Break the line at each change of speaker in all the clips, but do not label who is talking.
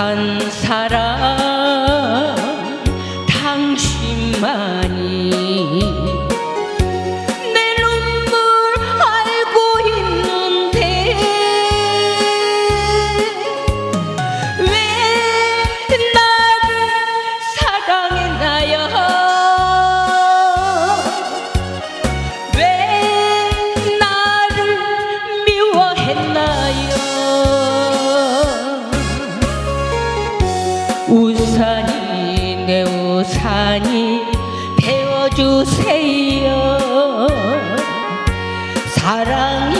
한 사람 산이 되어주세요. 사랑이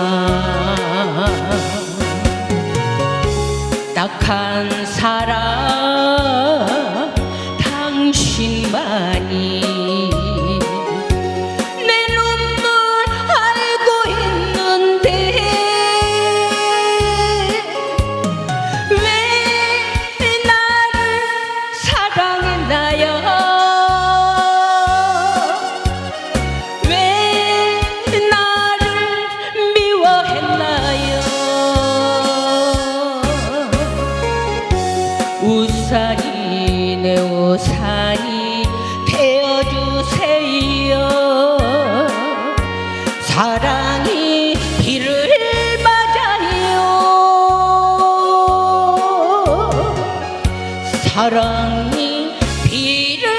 딱한 사람 많이 태워주세요. 사랑이 비를 맞아요. 사랑이 비를